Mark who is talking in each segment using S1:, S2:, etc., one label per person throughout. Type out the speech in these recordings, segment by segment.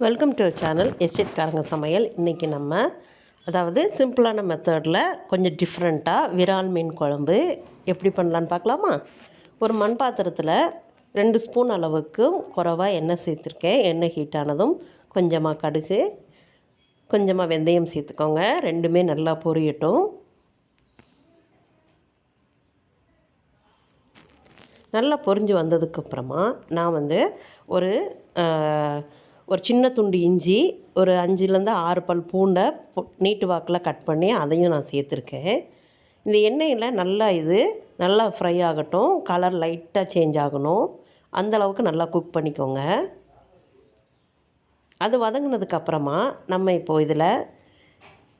S1: Welcome to channel estate காரங்க சமையல் இன்றைக்கி நம்ம அதாவது சிம்பிளான மெத்தடில் கொஞ்சம் டிஃப்ரெண்ட்டாக விரால் மீன் குழம்பு எப்படி பண்ணலான்னு பார்க்கலாமா? ஒரு மண் பாத்திரத்தில் ரெண்டு ஸ்பூன் அளவுக்கு குறைவாக எண்ணெய் சேர்த்துருக்கேன். எண்ணெய் ஹீட் ஆனதும் கொஞ்சமாக கடுகு கொஞ்சமாக வெந்தயம் சேர்த்துக்கோங்க. ரெண்டுமே நல்லா பொரியட்டும். நல்லா பொரிஞ்சு வந்ததுக்கப்புறமா நான் வந்து ஒரு ஒரு சின்ன துண்டு இஞ்சி ஒரு அஞ்சுலேருந்து ஆறு பல் பூண்டை நீட்டு வாக்கில் கட் பண்ணி அதையும் நான் சேர்த்துருக்கேன். இந்த எண்ணெயில் நல்லா இது நல்லா ஃப்ரை ஆகட்டும் கலர் லைட்டாக சேஞ்ச் ஆகணும். அந்தளவுக்கு நல்லா குக் பண்ணிக்கோங்க. அது வதங்கினதுக்கப்புறமா நம்ம இப்போது இதில்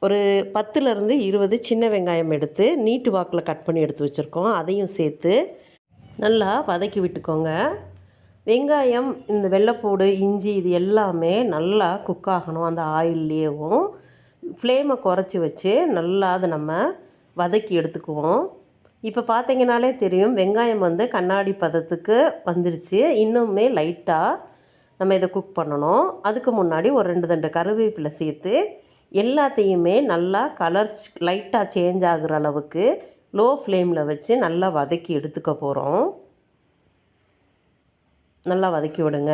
S1: ஒரு பத்துலேருந்து இருபது சின்ன வெங்காயம் எடுத்து நீட்டு வாக்கில் கட் பண்ணி எடுத்து வச்சுருக்கோம். அதையும் சேர்த்து நல்லா வதக்கி விட்டுக்கோங்க. வெங்காயம் இந்த வெள்ளைப்பூடு இஞ்சி இது எல்லாமே நல்லா குக் ஆகணும். அந்த ஆயில்லேயும் ஃப்ளேமை குறைச்சி வச்சு நல்லா அதை நம்ம வதக்கி எடுத்துக்குவோம். இப்போ பார்த்தீங்கனாலே தெரியும் வெங்காயம் வந்து கண்ணாடி பதத்துக்கு வந்துருச்சு. இன்னுமே லைட்டாக நம்ம இதை குக் பண்ணணும். அதுக்கு முன்னாடி ஒரு ரெண்டு ரெண்டு கருவேப்பிலை சேர்த்து எல்லாத்தையுமே நல்லா கலர் லைட்டாக சேஞ்ச் ஆகுற அளவுக்கு லோ ஃப்ளேமில் வச்சு நல்லா வதக்கி எடுத்துக்க போகிறோம் நல்லா வதக்கி விடுங்க.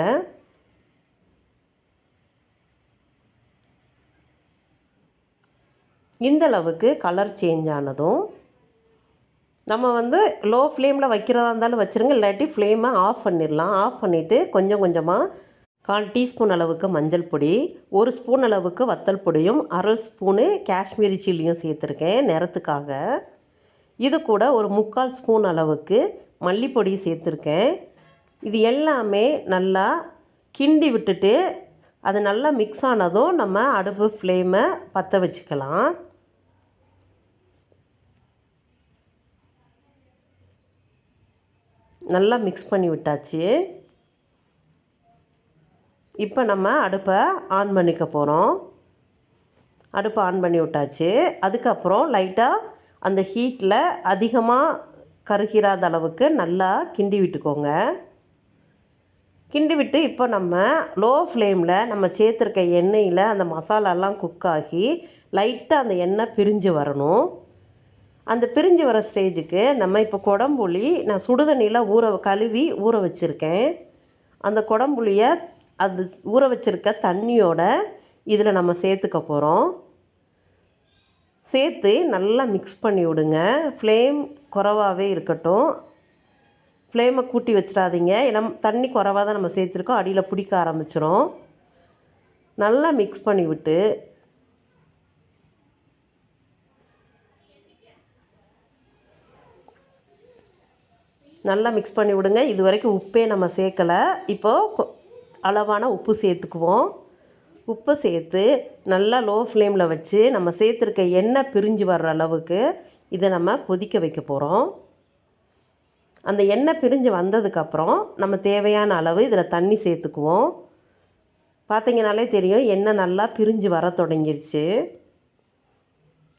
S1: இந்த அளவுக்கு கலர் சேஞ்ச் ஆனதும் நம்ம வந்து லோ ஃப்ளேமில் வைக்கிறதா இருந்தாலும் வச்சுருங்க. இல்லாட்டி ஃப்ளேமை ஆஃப் பண்ணிடலாம். ஆஃப் பண்ணிவிட்டு கொஞ்சம் கொஞ்சமாக கால் டீஸ்பூன் அளவுக்கு மஞ்சள் பொடி ஒரு ஸ்பூன் அளவுக்கு வத்தல் பொடியும் அரை ஸ்பூனு காஷ்மீரி சில்லியும் சேர்த்துருக்கேன் நிறத்துக்காக இது கூட ஒரு முக்கால் ஸ்பூன் அளவுக்கு மல்லிப்பொடி சேர்த்துருக்கேன். இது எல்லாமே நல்லா கிண்டி விட்டுட்டு அது நல்லா மிக்ஸ் ஆனதும் நம்ம அடுப்பு ஃப்ளேமை பற்ற வச்சுக்கலாம். நல்லா மிக்ஸ் பண்ணி விட்டாச்சு. இப்போ நம்ம அடுப்பை ஆன் பண்ணிக்க போகிறோம் அடுப்பை ஆன் பண்ணி விட்டாச்சு. அதுக்கப்புறம் லைட்டாக அந்த ஹீட்டில் அதிகமாக கருகிராத அளவுக்கு நல்லா கிண்டி விட்டுக்கோங்க. கிண்டி விட்டு இப்போ நம்ம லோ ஃப்ளேமில் நம்ம சேர்த்துருக்க எண்ணெயில் அந்த மசாலாலாம் குக் ஆகி லைட்டாக அந்த எண்ணெய் பிரிஞ்சு வரணும். அந்த பிரிஞ்சு வர ஸ்டேஜுக்கு நம்ம இப்போ குடம்புளி நான் சுடுதண்ணியில் ஊற கழுவி ஊற வச்சுருக்கேன். அந்த குடம்புளியை அது ஊற வச்சுருக்க தண்ணியோட இதில் நம்ம சேர்த்துக்க போகிறோம் சேர்த்து நல்லா மிக்ஸ் பண்ணி விடுங்க. ஃப்ளேம் குறவாகவே இருக்கட்டும். ஃப்ளேமை கூட்டி வச்சிடாதீங்க. ஏன்னா தண்ணி குறைவாக தான் நம்ம சேர்த்துருக்கோம். அடியில் பிடிக்க ஆரம்பிச்சிரும். நல்லா மிக்ஸ் பண்ணி விட்டு. நல்லா மிக்ஸ் பண்ணி விடுங்க. இது வரைக்கும் உப்பே நம்ம சேர்க்கலை. இப்போது அளவான உப்பு சேர்த்துக்குவோம். உப்பை சேர்த்து நல்லா லோ ஃப்ளேமில் வச்சு நம்ம சேர்த்துருக்க எண்ணெய் பிரிஞ்சு வர்ற அளவுக்கு இதை நம்ம கொதிக்க வைக்க போகிறோம் அந்த எண்ணெய் பிரிஞ்சு வந்ததுக்கப்புறம் நம்ம தேவையான அளவு இதில் தண்ணி சேர்த்துக்குவோம். பார்த்தீங்கனாலே தெரியும் எண்ணெய் நல்லா பிரிஞ்சு வர தொடங்கிருச்சு.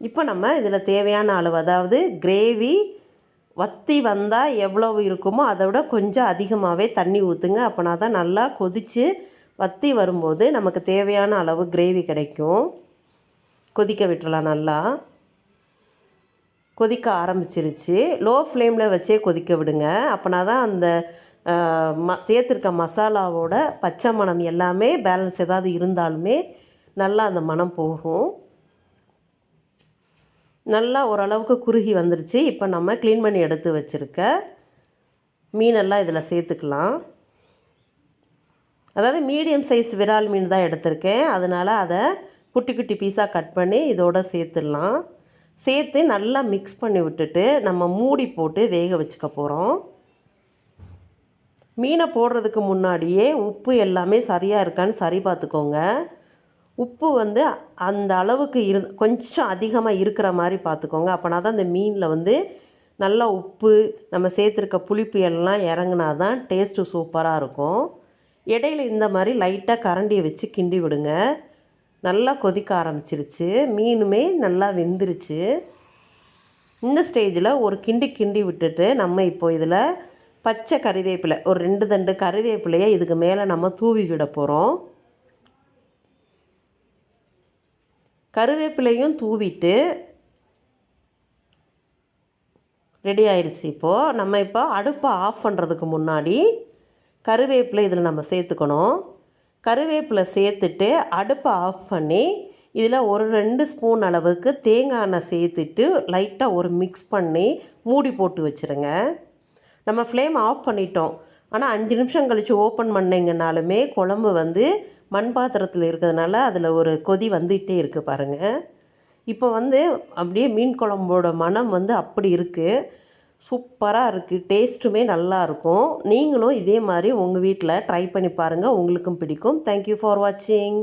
S1: இப்போ நம்ம இதில் தேவையான அளவு அதாவது கிரேவி வத்தி வந்தால் எவ்வளவு இருக்குமோ அதை விட கொஞ்சம் அதிகமாகவே தண்ணி ஊற்றுங்க. அப்போனா தான் நல்லா கொதித்து வத்தி வரும்போது நமக்கு தேவையான அளவு கிரேவி கிடைக்கும். கொதிக்க விட்டுறலாம் நல்லா. கொதிக்க ஆரம்பிச்சிருச்சு. லோ ஃப்ளேமில் வச்சே கொதிக்க விடுங்க. அப்போனா தான் அந்த ம தேர்த்திருக்க மசாலாவோட பச்சை மணம் எல்லாமே பேலன்ஸ் ஏதாவது இருந்தாலுமே நல்லா அந்த மணம் போகும். நல்லா ஓரளவுக்கு குறுகி வந்துருச்சு. இப்போ நம்ம க்ளீன் பண்ணி எடுத்து வச்சுருக்க மீனெல்லாம் இதில் சேர்த்துக்கலாம். அதாவது மீடியம் சைஸ் விரால் மீன் தான் எடுத்திருக்கேன். அதனால் அதை குட்டி குட்டி பீஸாக கட் பண்ணி இதோட சேர்த்துடலாம். சேர்த்து நல்லா மிக்ஸ் பண்ணி விட்டுட்டு நம்ம மூடி போட்டு வேக வச்சுக்க போகிறோம் மீனை போடுறதுக்கு முன்னாடியே உப்பு எல்லாமே சரியாக இருக்கான்னு சரி பார்த்துக்கோங்க. உப்பு வந்து அந்த அளவுக்கு இரு கொஞ்சம் அதிகமாக இருக்கிற மாதிரி பார்த்துக்கோங்க. அப்போனா தான் அந்த மீனில் வந்து நல்லா உப்பு நம்ம சேர்த்துருக்க புளிப்பு எல்லாம் இறங்குனா தான் டேஸ்ட்டு சூப்பராக இருக்கும். இடையில இந்த மாதிரி லைட்டாக கரண்டியை வச்சு கிண்டி விடுங்க. நல்லா கொதிக்க ஆரம்பிச்சிருச்சு. மீனுமே நல்லா வெந்துருச்சு. இந்த ஸ்டேஜில் ஒரு கிண்டி கிண்டி விட்டுட்டு நம்ம இப்போ இதில் பச்சை கறிவேப்பிலை ஒரு ரெண்டு தண்டு கறிவேப்பிலையை இதுக்கு மேலே நம்ம தூவி விட போகிறோம் கருவேப்பிலையும் தூவிட்டு ரெடி ஆயிடுச்சு இப்போது நம்ம இப்போ அடுப்பை ஆஃப் பண்ணுறதுக்கு முன்னாடி கருவேப்பிலை இதில் நம்ம சேர்த்துக்கணும். கருவேப்பிலை சேர்த்துட்டு அடுப்பை ஆஃப் பண்ணி இதில் ஒரு ரெண்டு ஸ்பூன் அளவுக்கு தேங்காய் எண்ணெய் சேர்த்துட்டு லைட்டாக ஒரு மிக்ஸ் பண்ணி மூடி போட்டு வச்சுருங்க. நம்ம ஃப்ளேம் ஆஃப் பண்ணிட்டோம். ஆனால் அஞ்சு நிமிஷம் கழித்து ஓப்பன் பண்ணிங்கனாலுமே குழம்பு வந்து மண் பாத்திரத்தில் இருக்கிறதுனால அதில் ஒரு கொதி வந்துகிட்டே இருக்குது பாருங்கள் இப்போ வந்து அப்படியே மீன் குழம்போட மனம் வந்து அப்படி இருக்குது சூப்பராக இருக்குது டேஸ்ட்டுமே நல்லா இருக்கும். நீங்களும் இதே மாதிரி உங்கள் வீட்டில் ட்ரை பண்ணி பாருங்கள் உங்களுக்கும் பிடிக்கும். தேங்க்யூ ஃபார் வாட்சிங்